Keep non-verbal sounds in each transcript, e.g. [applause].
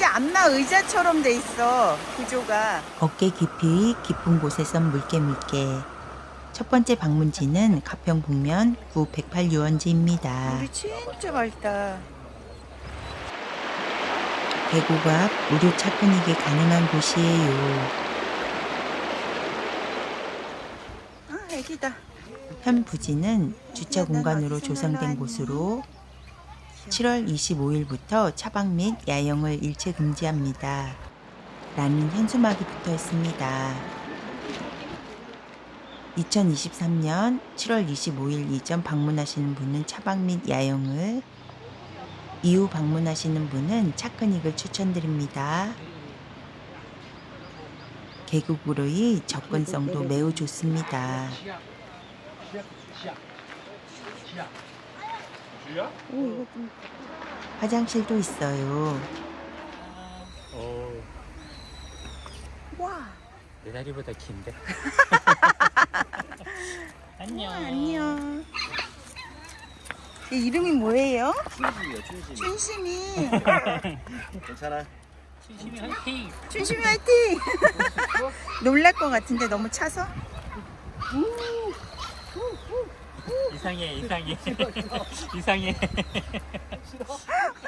이게 안마 의자처럼 돼 있어 구조가. 어깨 깊이 깊은 곳에선 물개 물개. 첫 번째 방문지는 가평 북면 구 108 유원지입니다. 물이 진짜 맑다. 계곡 앞 무료 차근이게 가능한 곳이에요. 아 애기다. 현 부지는 주차 공간으로 조성된 곳으로 7월 25일부터 차박 및 야영을 일체 금지합니다. 라는 현수막이 붙어 있습니다. 2023년 7월 25일 이전 방문하시는 분은 차박 및 야영을, 이후 방문하시는 분은 차크닉을 추천드립니다. 계곡으로의 접근성도 매우 좋습니다. 오 이거 좀 화장실도 있어요. 오, 와. 내 다리보다 긴데. [laughs] 안녕. 안녕. 얘 이름이 뭐예요? 춘심이요, 춘심. 춘심이. [laughs] 괜찮아. 춘심이 화이팅. 춘심이 화이팅! [laughs] 놀랄 것 같은데 너무 차서? 이상해, 이상해. [laughs] 이상해.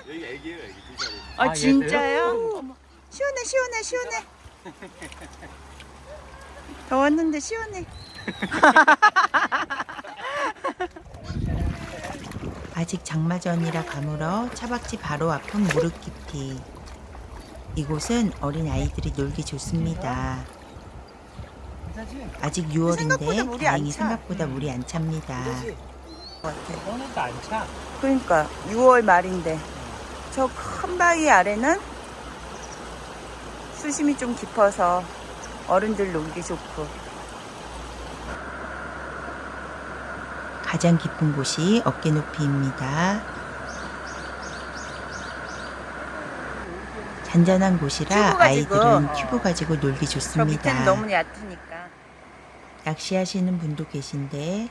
여기 애기예요, 애기 두 살이. 아, 아, 진짜요? 시원해 시원해 시원해. 더웠는데 시원해. [laughs] 아직 장마 전이라 가물어 차박지 바로 앞은 무릎 깊이. 이곳은 어린 아이들이 놀기 좋습니다. 아직 생각보다 6월인데 물이 안 다행히 차. 생각보다 물이 안 찹니다. 오늘도 안 차. 그러니까 6월 말인데 저 큰 바위 아래는 수심이 좀 깊어서 어른들 놀기 좋고 가장 깊은 곳이 어깨 높이입니다. 잔잔한 곳이라 큐브 가지고. 아이들은 큐브 가지고 놀기 저 좋습니다. 너무 얕으니까 낚시하시는 분도 계신데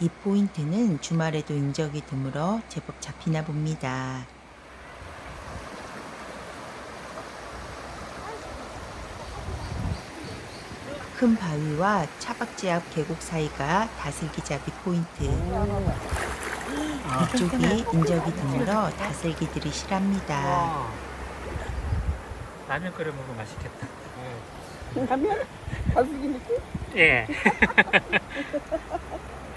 이 포인트는 주말에도 인적이 드물어 제법 잡히나 봅니다. 큰 바위와 차박지 앞 계곡 사이가 다슬기잡이 포인트. 이쪽이 인적이 드물어 다슬기들이 실합니다. 와. 라면 끓여 먹으면 맛있겠다. 라면? 가수기 느낌? 예. [laughs]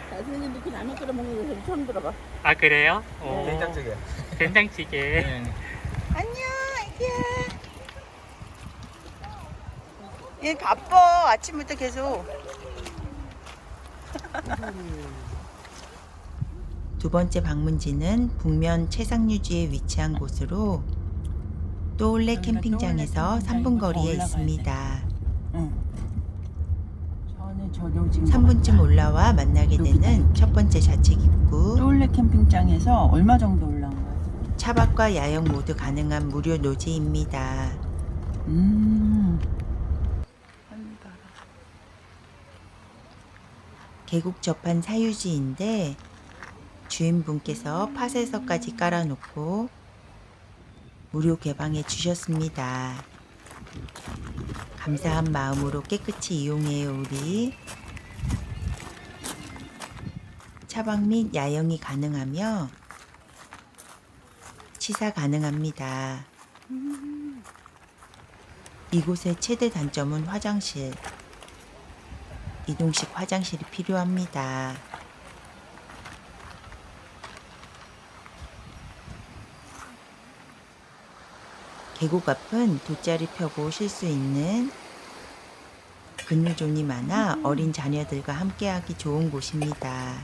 가수기 느낌 라면 끓여 먹는 거 처음 들어봐. 아 그래요? 오. 된장찌개. 된장찌개. 안녕 애기야 얘 바빠 아침부터 계속 두 번째 방문지는 북면 최상유지에 위치한 곳으로 또올레 캠핑장에서 3분 거리에 있습니다. 전에 저도 지금 3분쯤 올라와 만나게 되는 첫 번째 좌측 입구. 떠올레 캠핑장에서 얼마 정도 올라온 거야? 차박과 야영 모두 가능한 무료 노지입니다. 음. 계곡 접한 사유지인데 주인분께서 파쇄석까지 깔아놓고 무료 개방해 주셨습니다. 감사한 마음으로 깨끗이 이용해요 우리. 차박 및 야영이 가능하며 치사 가능합니다. 이곳의 최대 단점은 화장실. 이동식 화장실이 필요합니다. 계곡 앞은 돗자리 펴고 쉴 수 있는 그늘존이 많아 어린 자녀들과 함께하기 좋은 곳입니다.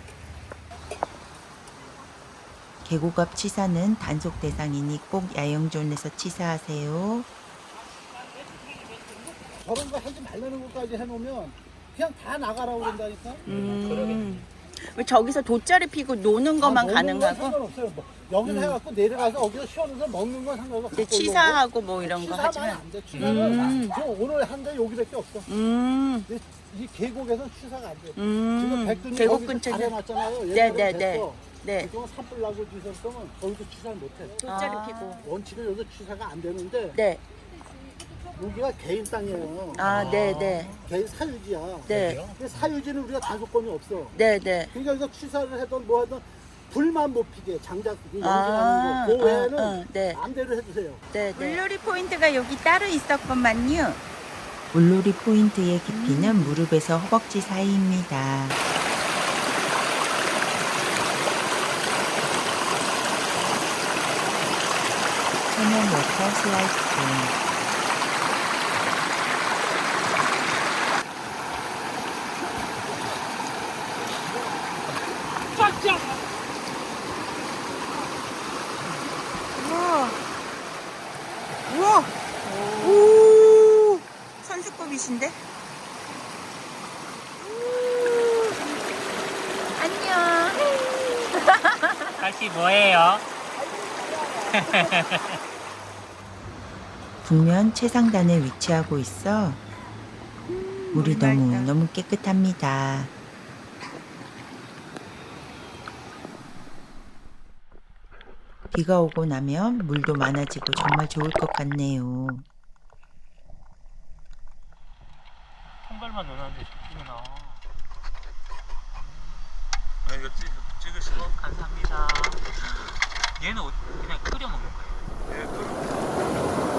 계곡 앞 치사는 단속 대상이니 꼭 야영존에서 치사하세요. 저런 거 하지 말라는 것까지 해놓으면 그냥 다 나가라고 그런다니까. 음. 왜 저기서 돗자리 피고 노는 것만 아, 건 가능하고 상관없어요. 뭐, 여기 서 해갖고 내려가서 거기서 시원해서 먹는 건 상관없어. 이제 치사하고 뭐 이런 거 치사하면 하지만 안 돼. 치사는 음. 저 오늘 한 데 여기밖에 없어. 음. 이 계곡에서는 치사가 안 돼. 지금 음. 백두님 계곡 거기서 잘 해놨잖아요. 네, 네, 네. 네. 그동안 산불 나고 있었으면 거기서 취사를 못해. 돗자리 아. 피고. 원칙은 여기서 취사가 안 되는데 네. 여기가 개인 땅이에요. 아, 네, 네. 개인 사유지야. 네. 근데 사유지는 우리가 단속권이 없어. 네, 네. 그러니까 여기서 취사를 하던 뭐 하던 불만 못 피게 장작 그 아, 연기하는 거. 그 외에는 어, 어, 네. 마음대로 해주세요. 네, 네. 물놀이 포인트가 여기 따로 있었건만요. 물놀이 포인트의 깊이는 무릎에서 허벅지 사이입니다. 천연 워터 슬라이딩. 우와. 우와. 오. 선수급이신데? 우. 안녕. 다시 뭐예요? [laughs] 북면 최상단에 위치하고 있어 물이 물 너무. 너무 깨끗합니다. 비가 오고 나면 물도 많아지고 정말 좋을 것 같네요. 통발만 넣었는데 좋구나. 아 이거 찍 찍으시고. 감사합니다. 얘는 어- 그냥 끓여 먹는 거예요. 예, 그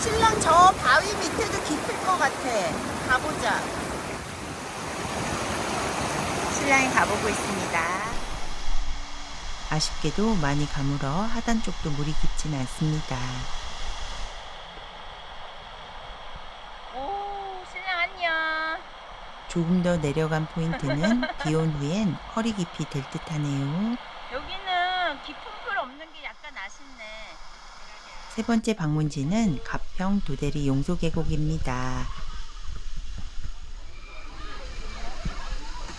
신랑 저 바위 밑에도 깊을 것 같아. 가보자. 신랑이 가보고 있습니다. 아쉽게도 많이 가물어 하단 쪽도 물이 깊진 않습니다. 오, 신랑 안녕. 조금 더 내려간 포인트는 [laughs] 비온 후엔 허리 깊이 될 듯하네요. 여기는 깊은 풀 없는 게 약간 아쉽네. 세 번째 방문지는 가평 도대리 용소 계곡입니다.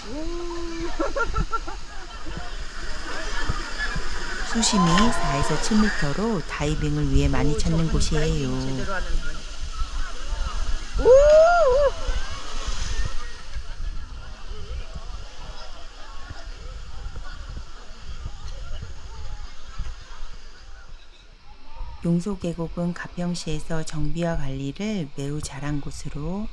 [laughs] 수심이 4에서 7m로 다이빙을 위해 많이 찾는 곳이에요. 용소 계곡은 가평시에서 정비와 관리를 매우 잘한 곳으로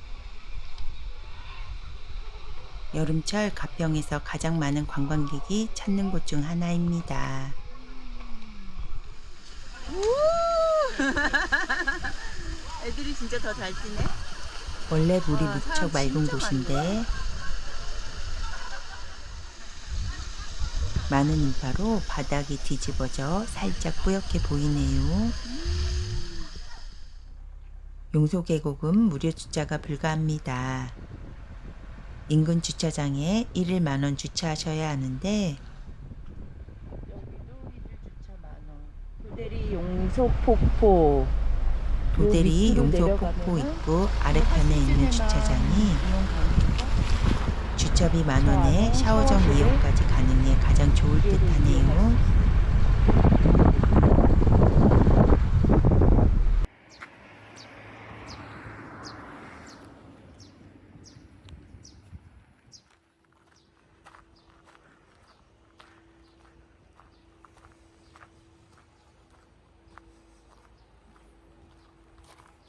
여름철 가평에서 가장 많은 관광객이 찾는 곳 중 하나입니다. [laughs] 애들이 진짜 더 잘 뛰네. 원래 물이 와, 무척 사람 맑은 진짜 곳인데 많은 인파로 바닥이 뒤집어져 살짝 뿌옇게 보이네요. 용소계곡은 무료 주차가 불가합니다. 인근 주차장에 1일 만원 주차하셔야 하는데 도대리 용소폭포. 도대리 용소폭포 입구 아래편에 있는 주차장이 주차비 만 원에 샤워정 이용까지 가능해 가장 좋을 듯하네요.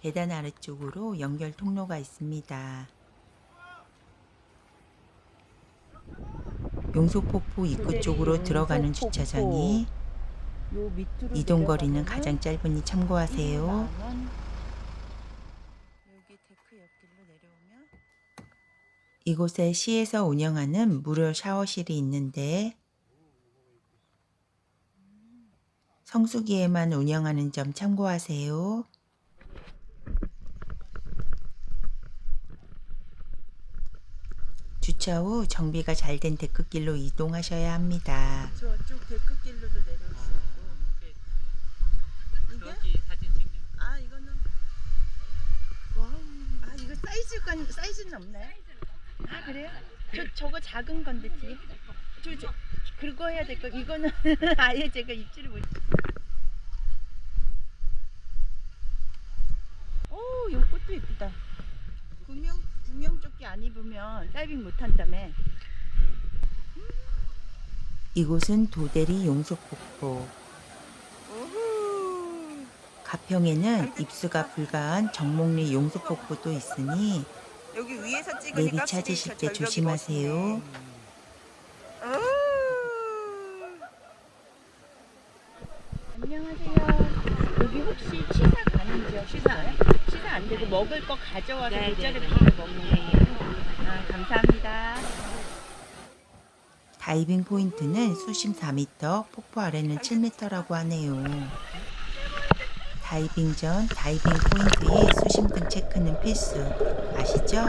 계단 아래쪽으로 연결 통로가 있습니다. 용소폭포 입구 쪽으로 들어가는 주차장이 요 밑으로 이동 거리는 내려가면은 가장 짧으니 참고하세요. 1만 원. 여기 데크 옆길로 내려오면 이곳에 시에서 운영하는 무료 샤워실이 있는데 성수기에만 운영하는 점 참고하세요. 주차 후 정비가 잘 된 데크길로 이동하셔야 합니다. 저쪽 데크길로도 내려올 수 있고. 이게? 찍는 거. 아 이거는 와우. 아 이거 사이즈가 사이즈는 없나요? 아 그래요? 저 저거 작은 건데 뒤에. 저, 저 그거 해야 될 거. 이거는 [laughs] 아예 제가 입지를 못. 오, 요 꽃도 예쁘다. 구명 구명조끼 안 입으면 다이빙 못 한다며. 이곳은 도대리 용속폭포. 오호. 가평에는 입수가 불가한 정목리 용속폭포도 있으니 여기 위에서 찍으니까 내비 찾으실 저때 조심하세요. 안녕하세요. 여기 혹시 취사 가는지요? 취사요? 취사 안 되고 먹을 거 가져와서 모자를 붙여 먹는 거예요. 아, 감사합니다. 다이빙 포인트는 수심 4m, 폭포 아래는 7m라고 하네요. 다이빙 전 다이빙 포인트의 수심 등 체크는 필수. 아시죠?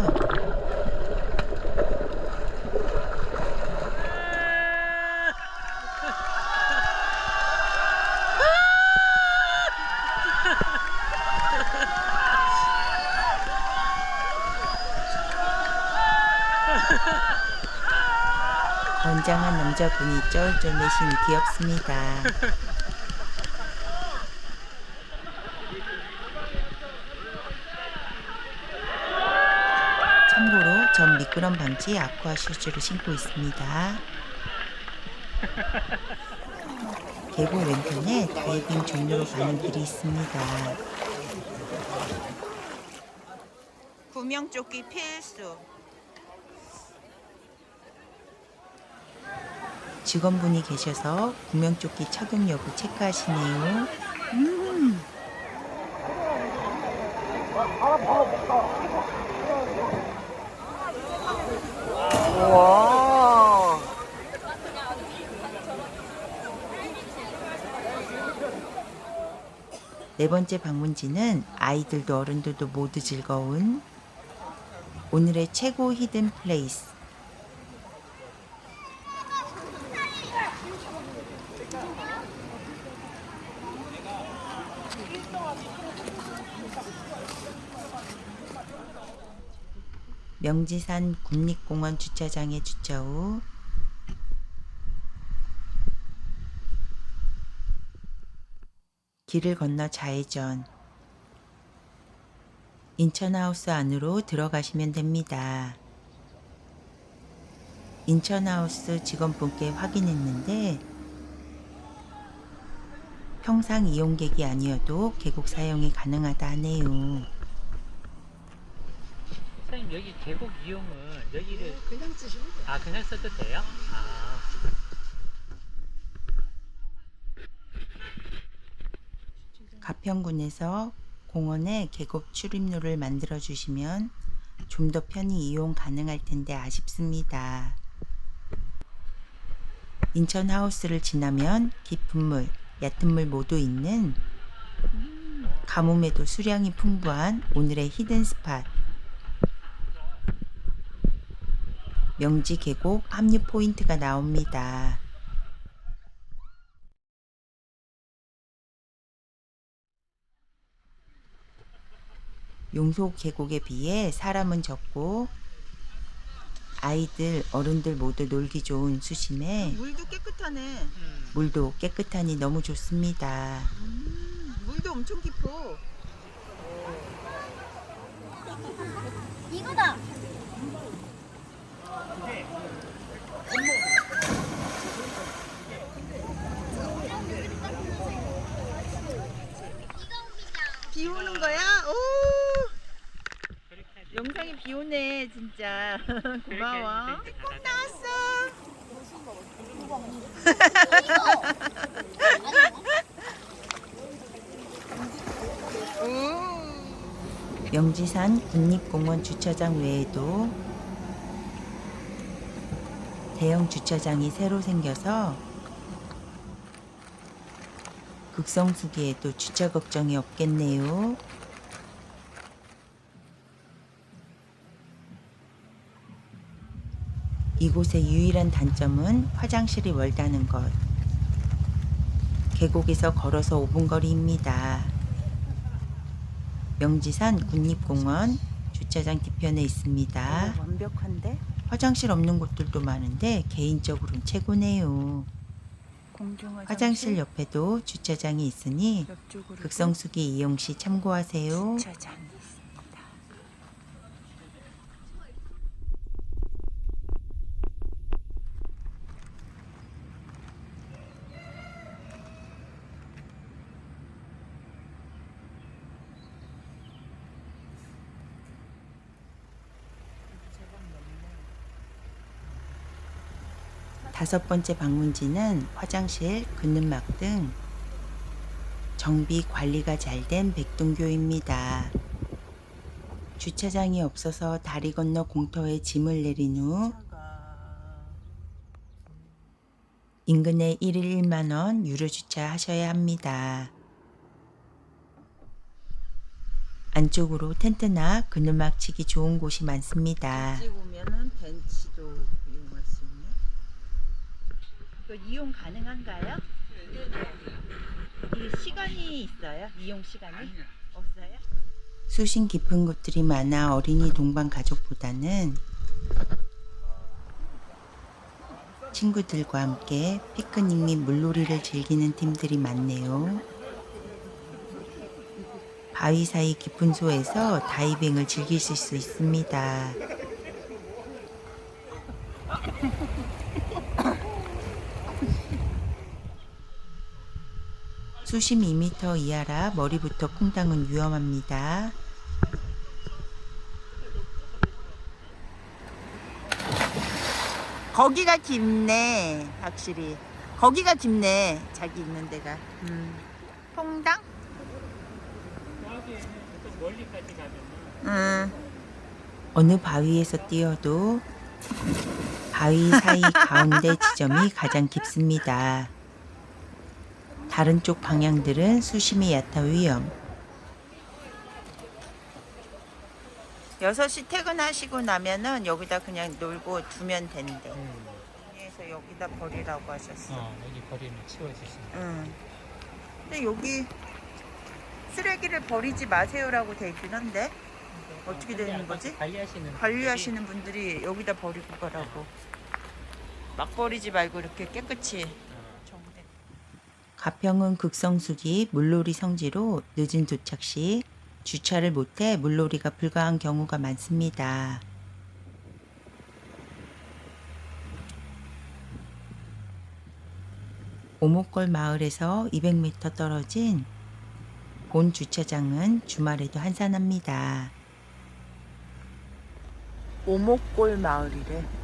건장한 남자분이 내시니 귀엽습니다. 참고로 전 미끄럼 방지 아쿠아 슈즈를 신고 있습니다. 계곡 왼편에 다이빙 종로로 가는 길이 있습니다. 구명조끼 필수. 직원분이 계셔서 구명조끼 착용 여부 체크하시네요. 와. 네 번째 방문지는 아이들도 어른들도 모두 즐거운 오늘의 최고 히든 플레이스. 명지산 국립공원 주차장에 주차 후 길을 건너 좌회전. 인천하우스 안으로 들어가시면 됩니다. 인천하우스 직원분께 확인했는데 평상 이용객이 아니어도 계곡 사용이 가능하다 하네요. 여기 계곡 이용은 여기를 그냥 쓰시면 돼요. 아 그냥 써도 돼요? 아 가평군에서 공원에 계곡 출입로를 만들어 주시면 좀 더 편히 이용 가능할 텐데 아쉽습니다. 인천 하우스를 지나면 깊은 물, 얕은 물 모두 있는 가뭄에도 수량이 풍부한 오늘의 히든 스팟 명지 계곡 합류 포인트가 나옵니다. 용소 계곡에 비해 사람은 적고 아이들, 어른들 모두 놀기 좋은 수심에 물도 깨끗하네. 음. 물도 깨끗하니 너무 좋습니다. 물도 엄청 깊어. 이거다. 비 오는 거야? 오. 영상이 비 오네 진짜. [laughs] 고마워. 꼭 나왔어. 오. 명지산 국립공원 주차장 외에도 대형 주차장이 새로 생겨서 극성수기에도 주차 걱정이 없겠네요. 이곳의 유일한 단점은 화장실이 멀다는 것. 계곡에서 걸어서 5분 거리입니다. 명지산 국립공원 주차장 뒤편에 있습니다. 완벽한데? 화장실 없는 곳들도 많은데 개인적으로는 최고네요. 화장실 옆에도 주차장이 있으니 극성수기 이용 시 참고하세요. 주차장 다섯 번째 방문지는 화장실, 긋는막 등 정비 관리가 잘 된 백동교입니다. 주차장이 없어서 다리 건너 공터에 짐을 내린 후 인근에 1일 1만원 유료 주차하셔야 합니다. 안쪽으로 텐트나 그늘막 치기 좋은 곳이 많습니다. 벤치도. 이거 이용 가능한가요? 이 시간이 있어요? 이용 시간이? 없어요? 수심 깊은 곳들이 많아 어린이 동반 가족보다는 친구들과 함께 피크닉 및 물놀이를 즐기는 팀들이 많네요. 바위 사이 깊은 소에서 다이빙을 즐기실 수 있습니다. 수심 2m 이하라 머리부터 쿵당은 위험합니다. 거기가 깊네, 확실히. 거기가 깊네, 자기 있는 데가. 음. 가면은 음. 어느 바위에서 뛰어도 바위 사이 가운데 지점이 가장 깊습니다. 다른 쪽 방향들은 수심이 얕아 위험. 6시 퇴근하시고 나면은 여기다 그냥 놀고 두면 된대. 음, 그래서 여기다 버리라고 하셨어. 어, 여기 버리면 치워지십니다. 응. 근데 여기 쓰레기를 버리지 마세요라고 돼 있긴 한데 어떻게 되는 거지? 관리하시는 관리하시는 분들이 여기다 버리고 가라고. 막 버리지 말고 이렇게 깨끗이. 가평은 극성수기 물놀이 성지로 늦은 도착 시 주차를 못해 물놀이가 불가한 경우가 많습니다. 오목골 마을에서 200m 떨어진 본 주차장은 주말에도 한산합니다. 오목골 마을이래.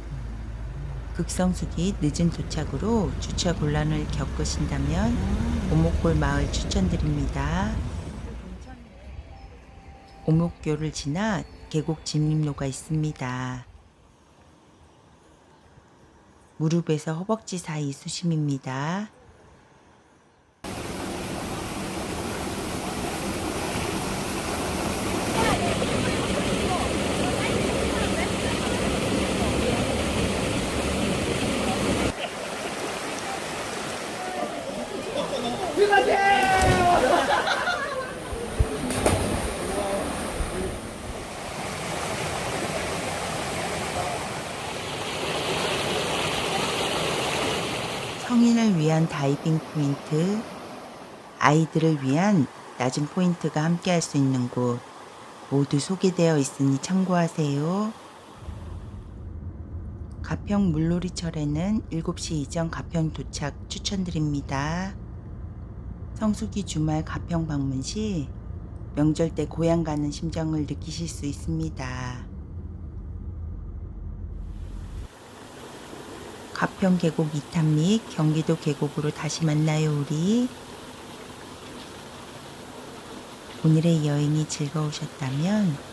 극성수기 늦은 도착으로 주차 곤란을 겪으신다면 오목골 마을 추천드립니다. 오목교를 지나 계곡 진입로가 있습니다. 무릎에서 허벅지 사이 수심입니다. 성인을 위한 다이빙 포인트, 아이들을 위한 낮은 포인트가 함께 할 수 있는 곳 모두 소개되어 있으니 참고하세요. 가평 물놀이철에는 7시 이전 가평 도착 추천드립니다. 성수기 주말 가평 방문 시 명절 때 고향 가는 심정을 느끼실 수 있습니다. 가평 계곡 2탑 및 경기도 계곡으로 다시 만나요 우리. 오늘의 여행이 즐거우셨다면